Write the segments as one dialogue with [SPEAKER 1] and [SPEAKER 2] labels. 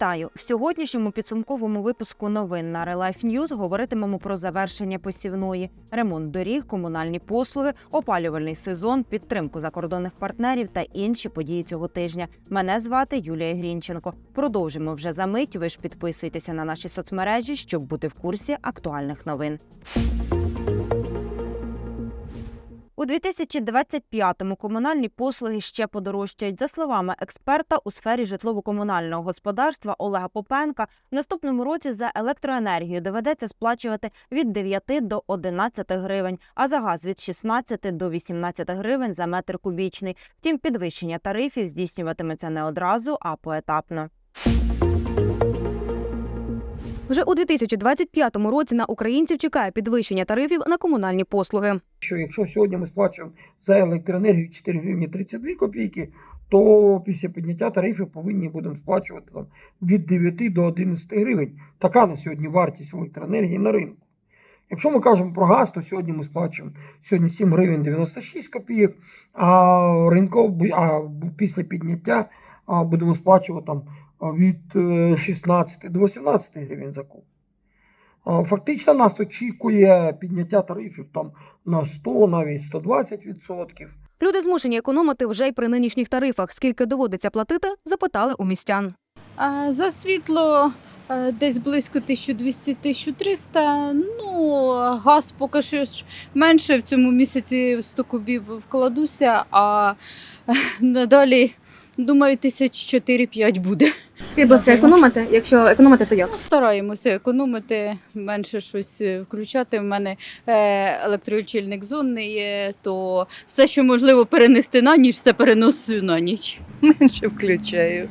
[SPEAKER 1] Вітаю! В сьогоднішньому підсумковому випуску новин на Релайф News говоритимемо про завершення посівної, ремонт доріг, комунальні послуги, опалювальний сезон, підтримку закордонних партнерів та інші події цього тижня. Мене звати Юлія Грінченко. Продовжимо вже за мить. Ви ж підписуйтеся на наші соцмережі, щоб бути в курсі актуальних новин. У 2025-му комунальні послуги ще подорожчають. За словами експерта у сфері житлово-комунального господарства Олега Попенка, в наступному році за електроенергію доведеться сплачувати від 9 до 11 гривень, а за газ від 16 до 18 гривень за метр кубічний. Втім, підвищення тарифів здійснюватиметься не одразу, а поетапно.
[SPEAKER 2] Вже у 2025 році на українців чекає підвищення тарифів на комунальні послуги.
[SPEAKER 3] що якщо сьогодні ми сплачуємо за електроенергію 4 гривні 32 копійки, то після підняття тарифів повинні будемо сплачувати там, від 9 до 11 гривень. Така на сьогодні вартість електроенергії на ринку. Якщо ми кажемо про газ, то сьогодні ми сплачуємо сьогодні 7 гривень 96 копійок, а ринков, а після підняття будемо сплачувати там від е, 16 до 18 гривень за куб. Фактично нас очікує підняття тарифів там на 100, навіть 120 відсотків.
[SPEAKER 2] Люди змушені економити вже й при нинішніх тарифах. Скільки доводиться платити, запитали у містян.
[SPEAKER 4] За світло е, десь близько 1200-1300. Ну, газ поки що ж менше в цьому місяці 100 кубів вкладуся, а е, надалі, думаю, тисяч 4-5 буде.
[SPEAKER 2] Скажіть, будь ласка, економите? Якщо економите, то як?
[SPEAKER 4] Ну, стараємося економити, менше щось е, включати. У мене е, електролічильник зонний є, то все, що можливо перенести на ніч, все переносю на ніч.
[SPEAKER 5] менше включаю.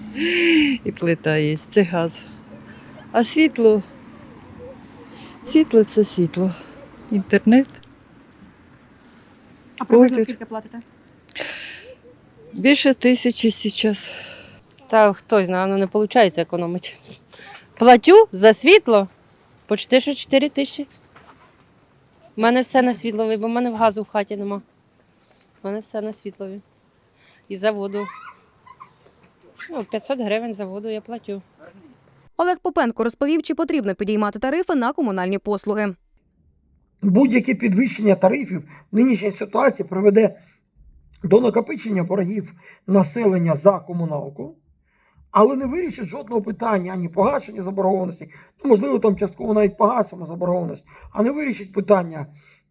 [SPEAKER 5] І плита є, це газ. А світло. Світло це світло. Інтернет.
[SPEAKER 2] А
[SPEAKER 5] приблизно Ой, тут-
[SPEAKER 2] скільки платите?
[SPEAKER 5] Більше тисячі зараз.
[SPEAKER 6] Та хто знає, воно не виходить економити. Платю за світло почти що 4 тисячі. У мене все на світлові, бо в мене в газу в хаті нема. У мене все на світлові. І за воду. Ну, 500 гривень за воду я платю.
[SPEAKER 2] Олег Попенко розповів, чи потрібно підіймати тарифи на комунальні послуги.
[SPEAKER 3] Будь-яке підвищення тарифів в нинішній ситуації приведе до накопичення боргів населення за комуналку, але не вирішить жодного питання ані погашення заборгованості, ну, можливо, там частково навіть погасимо заборгованість, а не вирішить питання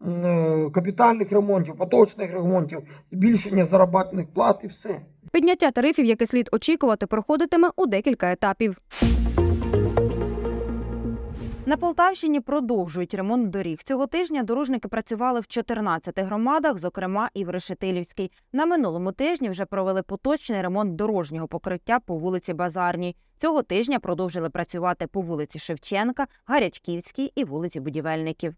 [SPEAKER 3] е, капітальних ремонтів, поточних ремонтів, збільшення заробітних плат і все.
[SPEAKER 2] Підняття тарифів, яке слід очікувати, проходитиме у декілька етапів.
[SPEAKER 1] На Полтавщині продовжують ремонт доріг. Цього тижня дорожники працювали в 14 громадах, зокрема і в Решетилівській. На минулому тижні вже провели поточний ремонт дорожнього покриття по вулиці Базарній. Цього тижня продовжили працювати по вулиці Шевченка, Гарячківській і вулиці Будівельників.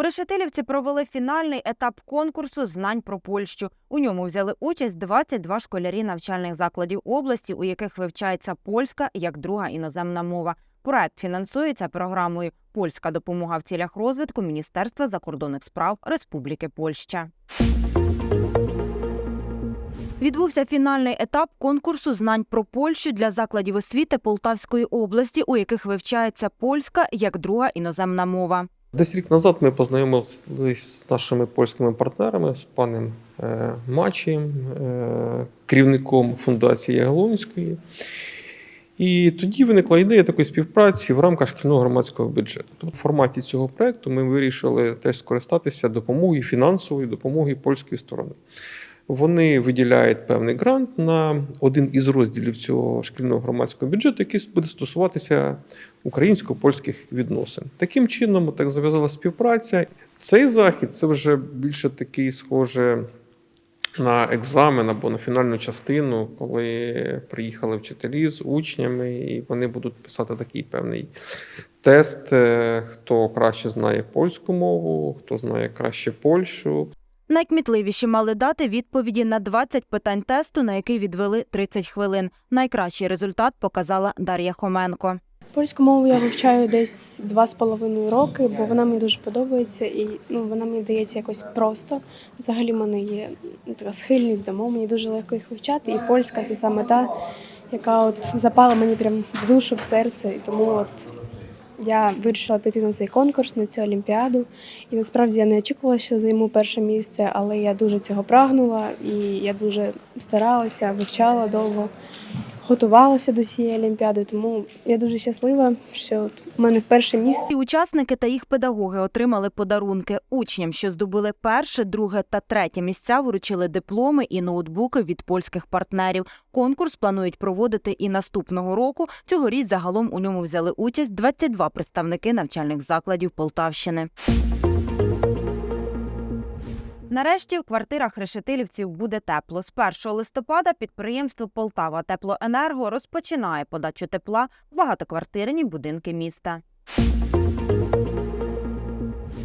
[SPEAKER 1] У Решетилівці провели фінальний етап конкурсу знань про Польщу. У ньому взяли участь 22 школярі навчальних закладів області, у яких вивчається польська як друга іноземна мова. Проект фінансується програмою Польська допомога в цілях розвитку Міністерства закордонних справ Республіки Польща. Відбувся фінальний етап конкурсу знань про Польщу для закладів освіти Полтавської області, у яких вивчається польська як друга іноземна мова.
[SPEAKER 7] Десь рік назад ми познайомилися з нашими польськими партнерами, з паном е, Мачієм, е, керівником фундації Ягелонської. І тоді виникла ідея такої співпраці в рамках шкільного громадського бюджету. Тобто в форматі цього проекту ми вирішили теж скористатися допомогою, фінансовою допомогою польської сторони. Вони виділяють певний грант на один із розділів цього шкільного громадського бюджету, який буде стосуватися українсько-польських відносин. Таким чином, так зав'язала співпраця. Цей захід це вже більше такий схоже на екзамен або на фінальну частину, коли приїхали вчителі з учнями, і вони будуть писати такий певний тест, е, хто краще знає польську мову, хто знає краще Польщу.
[SPEAKER 1] Найкмітливіші мали дати відповіді на 20 питань тесту, на який відвели 30 хвилин. Найкращий результат показала Дар'я Хоменко.
[SPEAKER 8] Польську мову я вивчаю десь два з половиною роки, бо вона мені дуже подобається і ну, вона мені дається якось просто. Взагалі в мене є така схильність до мов, мені дуже легко їх вивчати. І польська це саме та, яка от запала мені прям в душу, в серце. І тому от я вирішила піти на цей конкурс, на цю олімпіаду. І насправді я не очікувала, що займу перше місце, але я дуже цього прагнула і я дуже старалася, вивчала довго готувалася до цієї олімпіади, тому я дуже щаслива, що от у мене перше місце.
[SPEAKER 1] Всі учасники та їх педагоги отримали подарунки. Учням, що здобули перше, друге та третє місця, вручили дипломи і ноутбуки від польських партнерів. Конкурс планують проводити і наступного року. Цьогоріч загалом у ньому взяли участь 22 представники навчальних закладів Полтавщини. Нарешті в квартирах решетилівців буде тепло. З 1 листопада підприємство Полтава Теплоенерго розпочинає подачу тепла в багатоквартирні будинки міста.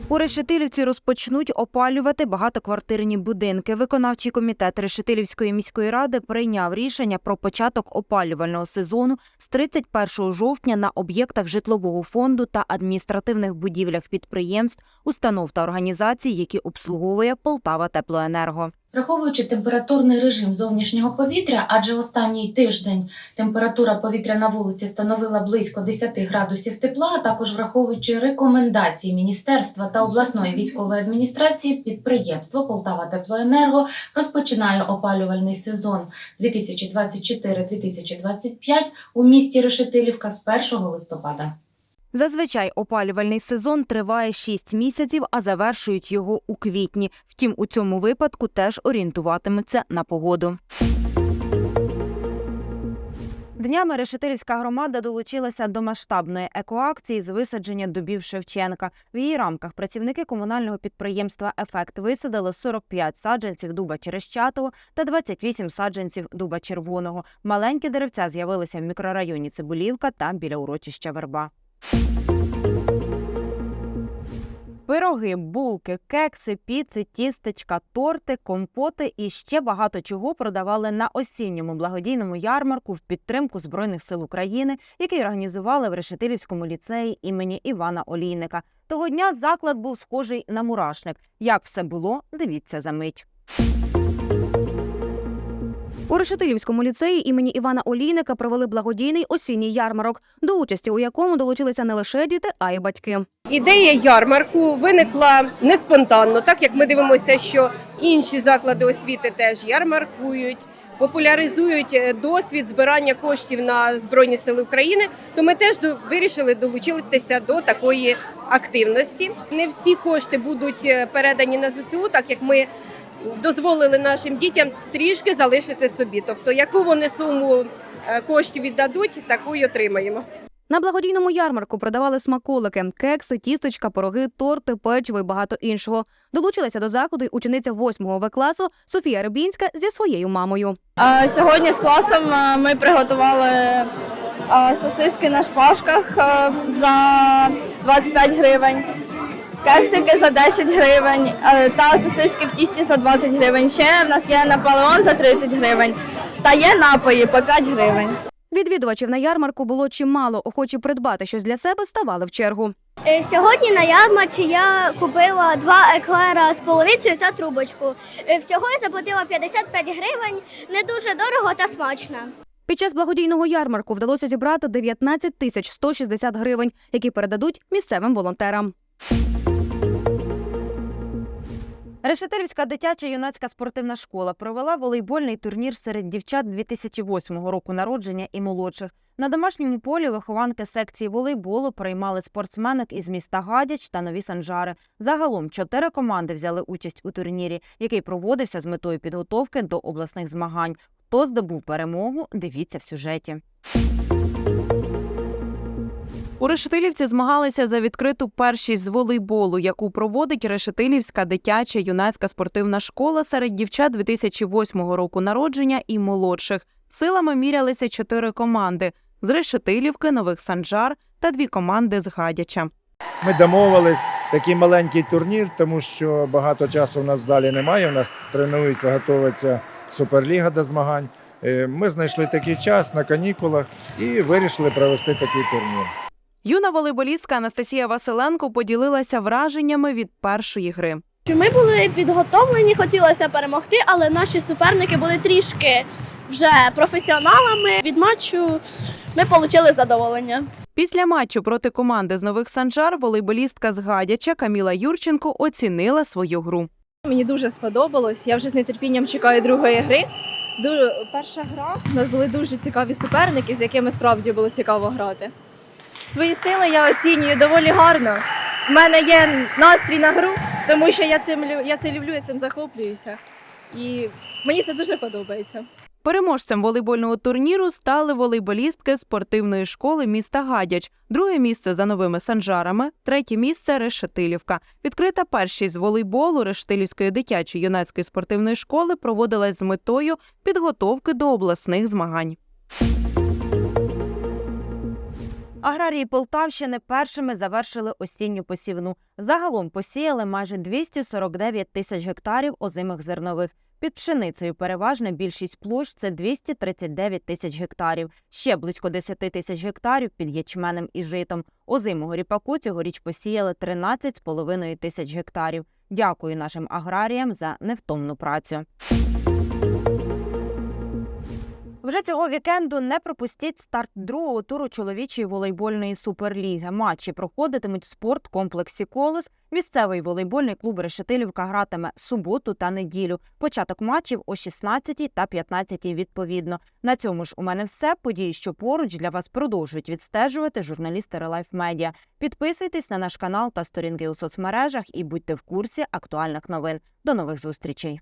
[SPEAKER 1] У Решетилівці розпочнуть опалювати багатоквартирні будинки. Виконавчий комітет Решетилівської міської ради прийняв рішення про початок опалювального сезону з 31 жовтня на об'єктах житлового фонду та адміністративних будівлях підприємств, установ та організацій, які обслуговує Полтава Теплоенерго.
[SPEAKER 9] Враховуючи температурний режим зовнішнього повітря, адже останній тиждень температура повітря на вулиці становила близько 10 градусів тепла, а також враховуючи рекомендації міністерства та обласної військової адміністрації, підприємство Полтава Теплоенерго розпочинає опалювальний сезон 2024-2025 у місті Решетилівка з 1 листопада.
[SPEAKER 1] Зазвичай опалювальний сезон триває 6 місяців, а завершують його у квітні. Втім, у цьому випадку теж орієнтуватимуться на погоду. Днями Решетилівська громада долучилася до масштабної екоакції з висадження дубів Шевченка. В її рамках працівники комунального підприємства Ефект висадили 45 саджанців дуба черещатого та 28 саджанців дуба червоного. Маленькі деревця з'явилися в мікрорайоні Цибулівка та біля урочища Верба. Пироги, булки, кекси, піци, тістечка, торти, компоти і ще багато чого продавали на осінньому благодійному ярмарку в підтримку Збройних сил України, який організували в Решетилівському ліцеї імені Івана Олійника. Того дня заклад був схожий на мурашник. Як все було, дивіться за мить.
[SPEAKER 2] У Решетилівському ліцеї імені Івана Олійника провели благодійний осінній ярмарок, до участі у якому долучилися не лише діти, а й батьки.
[SPEAKER 10] Ідея ярмарку виникла не спонтанно, так як ми дивимося, що інші заклади освіти теж ярмаркують, популяризують е, досвід збирання коштів на Збройні Сили України. То ми теж вирішили долучитися до такої активності. Не всі кошти будуть е, передані на ЗСУ, так як ми дозволили нашим дітям трішки залишити собі. Тобто, яку вони суму е, коштів віддадуть, таку й отримаємо.
[SPEAKER 2] На благодійному ярмарку продавали смаколики, кекси, тістечка, пироги, торти, печиво і багато іншого. Долучилася до заходу й учениця 8 В класу Софія Рибінська зі своєю мамою.
[SPEAKER 11] Сьогодні з класом ми приготували сосиски на шпажках за 25 гривень, кексики за 10 гривень та сосиски в тісті за 20 гривень. Ще в нас є Наполеон за 30 гривень та є напої по 5 гривень.
[SPEAKER 2] Відвідувачів на ярмарку було чимало. Охочі придбати щось для себе ставали в чергу.
[SPEAKER 12] Е, Сьогодні на ярмарці я купила два еклера з полуницею та трубочку. Е, Всього я заплатила 55 гривень, не дуже дорого та смачно.
[SPEAKER 2] Під час благодійного ярмарку вдалося зібрати 19 тисяч 160 гривень, які передадуть місцевим волонтерам.
[SPEAKER 1] Решетилівська дитяча юнацька спортивна школа провела волейбольний турнір серед дівчат 2008 року народження і молодших. На домашньому полі вихованки секції волейболу приймали спортсменок із міста Гадяч та Нові Санжари. Загалом чотири команди взяли участь у турнірі, який проводився з метою підготовки до обласних змагань. Хто здобув перемогу? Дивіться в сюжеті. У Решетилівці змагалися за відкриту першість з волейболу, яку проводить Решетилівська дитяча юнацька спортивна школа серед дівчат 2008 року народження і молодших. Силами мірялися чотири команди з Решетилівки, Нових Санжар та дві команди з Гадяча.
[SPEAKER 13] Ми домовились такий маленький турнір, тому що багато часу у нас в залі немає. У нас тренується, готується суперліга до змагань. Е, Ми знайшли такий час на канікулах і вирішили провести такий турнір.
[SPEAKER 1] Юна волейболістка Анастасія Василенко поділилася враженнями від першої гри.
[SPEAKER 12] Ми були підготовлені, хотілося перемогти, але наші суперники були трішки вже професіоналами. Від матчу ми отримали задоволення.
[SPEAKER 1] Після матчу проти команди з нових Санжар волейболістка з Гадяча Каміла Юрченко оцінила свою гру.
[SPEAKER 11] Мені дуже сподобалось. Я вже з нетерпінням чекаю другої гри. Перша гра у нас були дуже цікаві суперники, з якими справді було цікаво грати. Свої сили я оцінюю доволі гарно. У мене є настрій на гру, тому що я цим я це люблю, я цим захоплююся. І мені це дуже подобається.
[SPEAKER 1] Переможцем волейбольного турніру стали волейболістки спортивної школи міста Гадяч. Друге місце за новими санжарами, третє місце Решетилівка. Відкрита першість з волейболу Рештилівської дитячої юнацької спортивної школи проводилась з метою підготовки до обласних змагань. Аграрії Полтавщини першими завершили осінню посівну. Загалом посіяли майже 249 тисяч гектарів озимих зернових. Під пшеницею переважна більшість площ це 239 тисяч гектарів. Ще близько 10 тисяч гектарів під ячменем і житом. Озимого ріпаку цьогоріч посіяли 13,5 тисяч гектарів. Дякую нашим аграріям за невтомну працю. Вже цього вікенду не пропустіть старт другого туру чоловічої волейбольної суперліги. Матчі проходитимуть в спорткомплексі Колос. Місцевий волейбольний клуб Решетилівка гратиме суботу та неділю. Початок матчів о 16 та 15 відповідно. На цьому ж у мене все. Події, що поруч для вас продовжують відстежувати журналісти Релайф Медіа. Підписуйтесь на наш канал та сторінки у соцмережах і будьте в курсі актуальних новин. До нових зустрічей.